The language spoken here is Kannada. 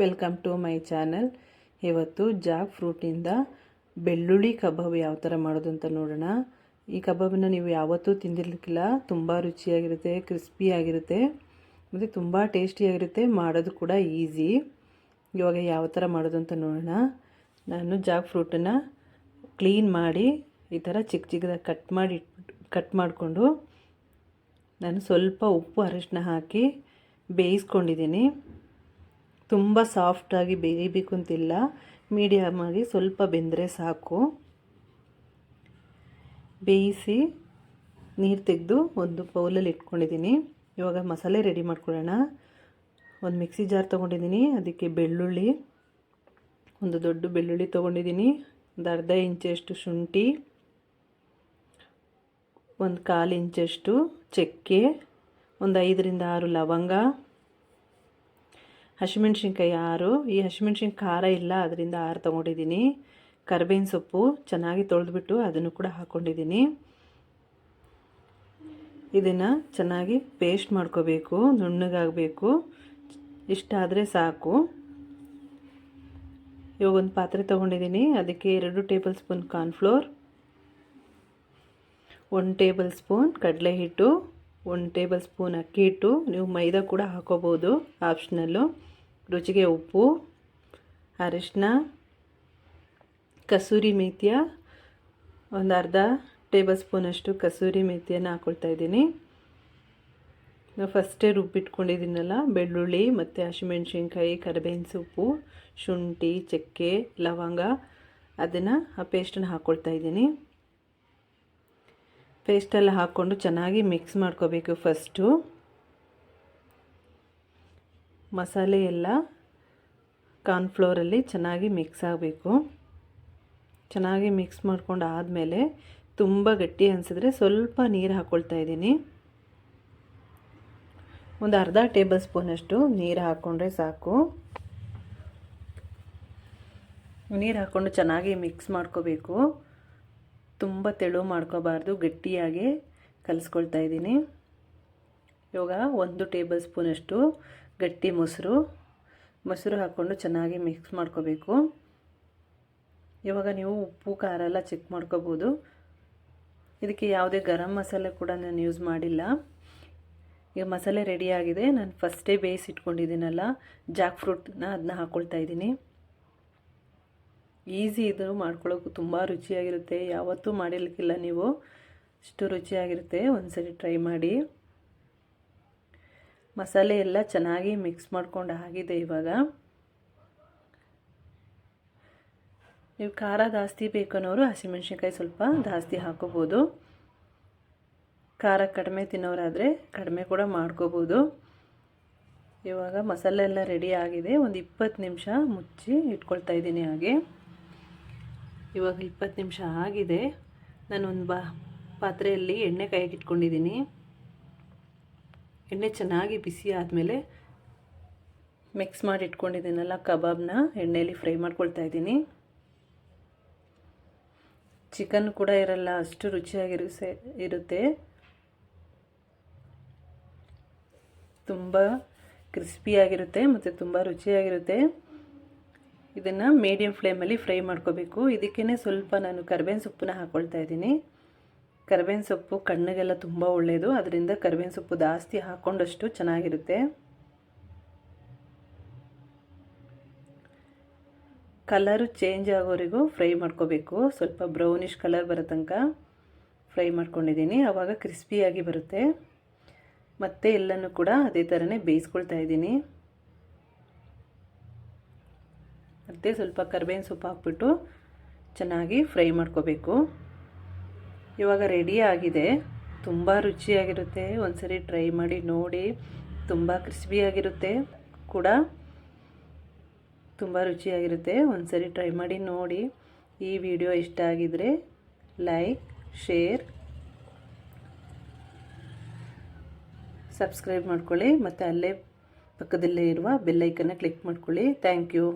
Welcome to my channel. ಇವತ್ತು ಜಾಕ್ ಫ್ರೂಟಿಂದ ಬೆಳ್ಳುಳ್ಳಿ ಕಬಾಬ್ ಯಾವ ಥರ ಮಾಡೋದು ಅಂತ ನೋಡೋಣ. ಈ ಕಬಾಬನ್ನ ನೀವು ಯಾವತ್ತೂ ತಿಂದಿರ್ಲಿಕ್ಕಿಲ್ಲ. ತುಂಬ ರುಚಿಯಾಗಿರುತ್ತೆ ಕ್ರಿಸ್ಪಿಯಾಗಿರುತ್ತೆ ಮತ್ತು ತುಂಬ ಟೇಸ್ಟಿಯಾಗಿರುತ್ತೆ ಮಾಡೋದು ಕೂಡ ಈಸಿ. ಇವಾಗ ಯಾವ ಥರ ಮಾಡೋದು ಅಂತ ನೋಡೋಣ. ನಾನು ಜಾಕ್ ಫ್ರೂಟನ್ನು ಕ್ಲೀನ್ ಮಾಡಿ ಈ ಥರ ಚಿಕ್ಕ ಚಿಕ್ಕದಾಗಿ ಕಟ್ ಮಾಡಿ, ಕಟ್ ಮಾಡಿಕೊಂಡು ನಾನು ಸ್ವಲ್ಪ ಉಪ್ಪು ಅರಿಶಿನ ಹಾಕಿ ಬೇಯಿಸ್ಕೊಂಡಿದ್ದೀನಿ. ತುಂಬ ಸಾಫ್ಟಾಗಿ ಬೇಯಬೇಕು ಅಂತಿಲ್ಲ. ಮೀಡಿಯಮ್ ಆಗಿ ಸ್ವಲ್ಪ ಬೆಂದರೆ ಸಾಕು. ಬೇಯಿಸಿ ನೀರು ತೆಗೆದು ಒಂದು ಪೌಲಲ್ಲಿ ಇಟ್ಕೊಂಡಿದ್ದೀನಿ. ಇವಾಗ ಮಸಾಲೆ ರೆಡಿ ಮಾಡ್ಕೊಳ್ಳೋಣ. ಒಂದು ಮಿಕ್ಸಿ ಜಾರ್ ತೊಗೊಂಡಿದ್ದೀನಿ. ಅದಕ್ಕೆ ಬೆಳ್ಳುಳ್ಳಿ, ಒಂದು ದೊಡ್ಡ ಬೆಳ್ಳುಳ್ಳಿ ತೊಗೊಂಡಿದ್ದೀನಿ. ಒಂದು ಅರ್ಧ ಇಂಚಷ್ಟು ಶುಂಠಿ, ಒಂದು ಕಾಲು ಇಂಚಷ್ಟು ಚಕ್ಕೆ, ಒಂದು ಐದರಿಂದ ಆರು ಲವಂಗ ಹಸಿಮೆಣ್ಸಿನ್ಕಾಯಿ ಆರು. ಈ ಹಸಿಮೆಣ್ಸಿನ್ಕಾಯಿ ಖಾರ ಇಲ್ಲ, ಅದರಿಂದ ಆರು ತೊಗೊಂಡಿದ್ದೀನಿ. ಕರ್ಬೇವಿನ ಸೊಪ್ಪು ಚೆನ್ನಾಗಿ ತೊಳೆದ್ಬಿಟ್ಟು ಅದನ್ನು ಕೂಡ ಹಾಕ್ಕೊಂಡಿದ್ದೀನಿ ಇದನ್ನು ಚೆನ್ನಾಗಿ ಪೇಸ್ಟ್ ಮಾಡ್ಕೋಬೇಕು, ನುಣ್ಣಗಾಗಬೇಕು. ಇಷ್ಟ ಆದರೆ ಸಾಕು. ಇವಾಗ ಒಂದು ಪಾತ್ರೆ ತೊಗೊಂಡಿದ್ದೀನಿ. ಅದಕ್ಕೆ ಎರಡು ಟೇಬಲ್ ಸ್ಪೂನ್ ಕಾರ್ನ್ಫ್ಲೋರ್, ಒಂದು ಟೇಬಲ್ ಸ್ಪೂನ್ ಕಡಲೆ ಹಿಟ್ಟು, ಒಂದು ಟೇಬಲ್ ಸ್ಪೂನ್ ಅಕ್ಕಿ ಹಿಟ್ಟು. ನೀವು ಮೈದಾ ಕೂಡ ಹಾಕೋಬೋದು, ಆಪ್ಷನಲ್ಲು. ರುಚಿಗೆ ಉಪ್ಪು ಅರಿಶಿನ ಕಸೂರಿ ಮೇಥಿಯ ಒಂದು ಅರ್ಧ ಟೇಬಲ್ ಸ್ಪೂನಷ್ಟು ಕಸೂರಿ ಮೇಥಿಯನ್ನು ಹಾಕ್ಕೊಳ್ತಾ ಇದ್ದೀನಿ. ನಾವು ಫಸ್ಟೇ ರುಬ್ಬಿಟ್ಕೊಂಡಿದ್ದೀನಲ್ಲ, ಬೆಳ್ಳುಳ್ಳಿ ಮತ್ತು ಹಸಿಮೆಣ್ಸಿನ್ಕಾಯಿ, ಕರಿಬೇವಿನ ಸೊಪ್ಪು, ಶುಂಠಿ, ಚಕ್ಕೆ, ಲವಂಗ, ಅದನ್ನು ಆ ಪೇಸ್ಟನ್ನು ಹಾಕ್ಕೊಳ್ತಾ ಇದ್ದೀನಿ. ಪೇಸ್ಟೆಲ್ಲ ಹಾಕ್ಕೊಂಡು ಚೆನ್ನಾಗಿ ಮಿಕ್ಸ್ ಮಾಡ್ಕೋಬೇಕು ಫಸ್ಟು ಮಸಾಲೆ ಎಲ್ಲ ಕಾರ್ನ್ಫ್ಲೋರಲ್ಲಿ ಚೆನ್ನಾಗಿ ಮಿಕ್ಸ್ ಆಗಬೇಕು. ಚೆನ್ನಾಗಿ ಮಿಕ್ಸ್ ಮಾಡ್ಕೊಂಡು ಆದಮೇಲೆ ತುಂಬ ಗಟ್ಟಿ ಅನಿಸಿದ್ರೆ ಸ್ವಲ್ಪ ನೀರು ಹಾಕ್ಕೊಳ್ತಾ ಇದ್ದೀನಿ. ಒಂದು ಅರ್ಧ ಟೇಬಲ್ ಸ್ಪೂನಷ್ಟು ನೀರು ಹಾಕ್ಕೊಂಡ್ರೆ ಸಾಕು. ನೀರು ಹಾಕ್ಕೊಂಡು ಚೆನ್ನಾಗಿ ಮಿಕ್ಸ್ ಮಾಡ್ಕೋಬೇಕು. ತುಂಬ ತೆಳು ಮಾಡ್ಕೋಬಾರ್ದು, ಗಟ್ಟಿಯಾಗಿ ಕಲಿಸ್ಕೊಳ್ತಾ ಇದ್ದೀನಿ. ಇವಾಗ ಒಂದು ಟೇಬಲ್ ಸ್ಪೂನಷ್ಟು ಗಟ್ಟಿ ಮೊಸರು. ಮೊಸರು ಹಾಕ್ಕೊಂಡು ಚೆನ್ನಾಗಿ ಮಿಕ್ಸ್ ಮಾಡ್ಕೋಬೇಕು. ಇವಾಗ ನೀವು ಉಪ್ಪು, ಖಾರ ಎಲ್ಲ ಚೆಕ್ ಮಾಡ್ಕೋಬೋದು. ಇದಕ್ಕೆ ಯಾವುದೇ ಗರಂ ಮಸಾಲೆ ಕೂಡ ನಾನು ಯೂಸ್ ಮಾಡಿಲ್ಲ. ಈಗ ಮಸಾಲೆ ರೆಡಿಯಾಗಿದೆ ನಾನು ಫಸ್ಟೇ ಬೇಯಿಸಿಟ್ಕೊಂಡಿದ್ದೀನಲ್ಲ ಜಾಕ್ ಫ್ರೂಟ್ನ ಅದನ್ನ ಹಾಕ್ಕೊಳ್ತಾ ಇದ್ದೀನಿ. ಈಸಿ ಇದು ಮಾಡ್ಕೊಳ್ಳೋಕ್ಕೂ ತುಂಬ ರುಚಿಯಾಗಿರುತ್ತೆ. ಯಾವತ್ತೂ ಮಾಡಿರ್ಲಿಕ್ಕಿಲ್ಲ ನೀವು. ಇಷ್ಟು ರುಚಿಯಾಗಿರುತ್ತೆ. ಒಂದು ಸರಿ ಟ್ರೈ ಮಾಡಿ. ಮಸಾಲೆ ಎಲ್ಲ ಚೆನ್ನಾಗಿ ಮಿಕ್ಸ್ ಮಾಡ್ಕೊಂಡು ಆಗಿದೆ ಇವಾಗ. ನೀವು ಖಾರ ಜಾಸ್ತಿ ಬೇಕನ್ನೋರು ಹಸಿಮೆಣ್ಸಿನ್ಕಾಯಿ ಸ್ವಲ್ಪ ಜಾಸ್ತಿ ಹಾಕೋಬೋದು. ಖಾರ ಕಡಿಮೆ ತಿನ್ನೋರಾದರೆ ಕಡಿಮೆ ಕೂಡ ಮಾಡ್ಕೋಬೋದು. ಇವಾಗ ಮಸಾಲೆ ಎಲ್ಲ ರೆಡಿ ಆಗಿದೆ. ಒಂದು ಇಪ್ಪತ್ತು ನಿಮಿಷ ಮುಚ್ಚಿ ಇಟ್ಕೊಳ್ತಾ ಇದ್ದೀನಿ ಹಾಗೆ. ಇವಾಗ ಇಪ್ಪತ್ತು ನಿಮಿಷ ಆಗಿದೆ. ನಾನೊಂದು ಬಾ ಪಾತ್ರೆಯಲ್ಲಿ ಎಣ್ಣೆ ಕಾಯಕ್ಕೆ ಇಟ್ಕೊಂಡಿದ್ದೀನಿ. ಎಣ್ಣೆ ಚೆನ್ನಾಗಿ ಬಿಸಿ ಆದಮೇಲೆ ಮಿಕ್ಸ್ ಮಾಡಿ ಇಟ್ಕೊಂಡಿದ್ದೀನಲ್ಲ ಕಬಾಬ್ನ ಎಣ್ಣೆಯಲ್ಲಿ ಫ್ರೈ ಮಾಡ್ಕೊಳ್ತಾ ಇದ್ದೀನಿ. ಚಿಕನ್ ಕೂಡ ಇರಲ್ಲ, ಅಷ್ಟು ರುಚಿಯಾಗಿರು ಇರುತ್ತೆ. ತುಂಬ ಕ್ರಿಸ್ಪಿಯಾಗಿರುತ್ತೆ ಮತ್ತು ತುಂಬ ರುಚಿಯಾಗಿರುತ್ತೆ. ಇದನ್ನು ಮೀಡಿಯಮ್ ಫ್ಲೇಮಲ್ಲಿ ಫ್ರೈ ಮಾಡ್ಕೋಬೇಕು. ಇದಕ್ಕೇ ಸ್ವಲ್ಪ ನಾನು ಕರ್ಬೇವಿನ ಸೊಪ್ಪನ್ನ ಹಾಕ್ಕೊಳ್ತಾ ಇದ್ದೀನಿ. ಕರ್ಬೇವಿನ ಸೊಪ್ಪು ಕಣ್ಣಿಗೆಲ್ಲ ತುಂಬ ಒಳ್ಳೆಯದು ಅದರಿಂದ ಕರ್ಬೇವಿನ ಸೊಪ್ಪು ಜಾಸ್ತಿ ಹಾಕ್ಕೊಂಡಷ್ಟು ಚೆನ್ನಾಗಿರುತ್ತೆ. ಕಲರು ಚೇಂಜ್ ಆಗೋವರೆಗೂ ಫ್ರೈ ಮಾಡ್ಕೋಬೇಕು. ಸ್ವಲ್ಪ ಬ್ರೌನಿಷ್ ಕಲರ್ ಬರೋ ತನಕ ಫ್ರೈ ಮಾಡ್ಕೊಂಡಿದ್ದೀನಿ. ಆವಾಗ ಕ್ರಿಸ್ಪಿಯಾಗಿ ಬರುತ್ತೆ. ಮತ್ತೆ ಎಲ್ಲನೂ ಕೂಡ ಅದೇ ಥರನೇ ಬೇಯಿಸ್ಕೊಳ್ತಾ ಇದ್ದೀನಿ. ಮತ್ತು ಸ್ವಲ್ಪ ಕರ್ಬೇವಿನ ಸೊಪ್ಪು ಹಾಕ್ಬಿಟ್ಟು ಚೆನ್ನಾಗಿ ಫ್ರೈ ಮಾಡ್ಕೋಬೇಕು. ಇವಾಗ ರೆಡಿ ಆಗಿದೆ. ತುಂಬ ರುಚಿಯಾಗಿರುತ್ತೆ. ಒಂದ್ಸರಿ ಟ್ರೈ ಮಾಡಿ ನೋಡಿ. ತುಂಬ ಕ್ರಿಸ್ಪಿಯಾಗಿರುತ್ತೆ ಕೂಡ. ತುಂಬ ರುಚಿಯಾಗಿರುತ್ತೆ. ಒಂದ್ಸರಿ ಟ್ರೈ ಮಾಡಿ ನೋಡಿ. ಈ ವಿಡಿಯೋ ಇಷ್ಟ ಆಗಿದರೆ ಲೈಕ್ ಶೇರ್ ಸಬ್ಸ್ಕ್ರೈಬ್ ಮಾಡ್ಕೊಳ್ಳಿ. ಮತ್ತು ಅಲ್ಲೇ ಪಕ್ಕದಲ್ಲೇ ಇರುವ ಬೆಲ್ಲೈಕನ್ನ ಕ್ಲಿಕ್ ಮಾಡ್ಕೊಳ್ಳಿ. Thank you